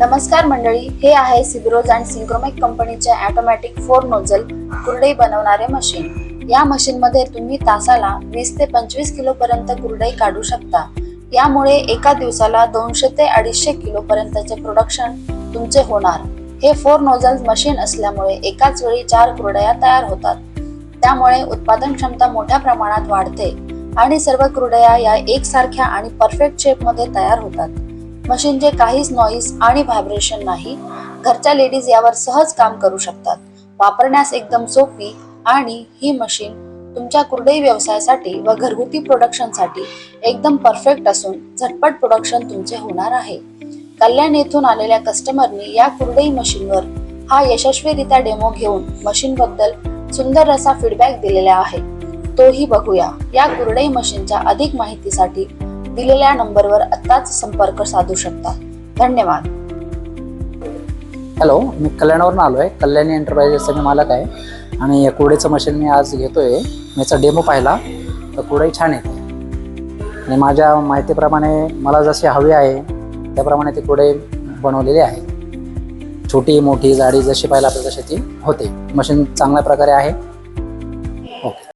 नमस्कार मंडळी हे आहे सिग्रोज अँड सिंक्रोमेक कंपनीचे ऑटोमॅटिक फोर नोझल कुरडई बनवणारे मशीन या मशीनमध्ये तुम्ही तासाला वीस ते पंचवीस किलो पर्यंत कुरडई काढू शकता. यामुळे एका दिवसाला दोनशे ते अडीचशे किलो पर्यंतचे प्रोडक्शन तुमचे होणार. हे फोर नोझल मशीन असल्यामुळे एकाच वेळी चार कुरडया तयार होतात. त्यामुळे उत्पादन क्षमता मोठ्या प्रमाणात वाढते आणि सर्व कुरडया या एकसारख्या आणि परफेक्ट शेपमध्ये तयार होतात. मशीनचे काहीच नॉईज आणि व्हायब्रेशन नाही घरच्या लेडीज यावर सहज काम करू शकतात. वापरण्यास एकदम सोपी आणि ही मशीन तुमच्या कुरडई व्यवसायासाठी व घरगुती प्रोडक्शनसाठी एकदम परफेक्ट असून झटपट प्रोडक्शन तुमचे होणार आहे. कल्याण येथून आलेल्या कस्टमरनी या कुरडई मशीनवर हा यशस्वीरित्या डेमो घेऊन मशीनबद्दल सुंदर असा फीडबॅक दिलेला आहे. तोही बघूया. या कुरडई मशीनच्या अधिक माहितीसाठी दिलेल्या नंबरवर आत्ताच संपर्क साधू शकता. धन्यवाद. हॅलो मी कल्याणावरून आलो आहे कल्याणी एंटरप्राइजेसचा मी मालक आहे. आणि या कुडेचं मशीन मी आज घेतोय. मी याचा डेमो पाहिला. तर कुडाई छान येते आणि माझ्या माहितीप्रमाणे मला जशी हवी आहे त्याप्रमाणे ती कुडे बनवलेली आहे. छोटी मोठी जाडी जशी पाहिजे आपल्याला तशी ती होते. मशीन चांगल्या प्रकारे आहे.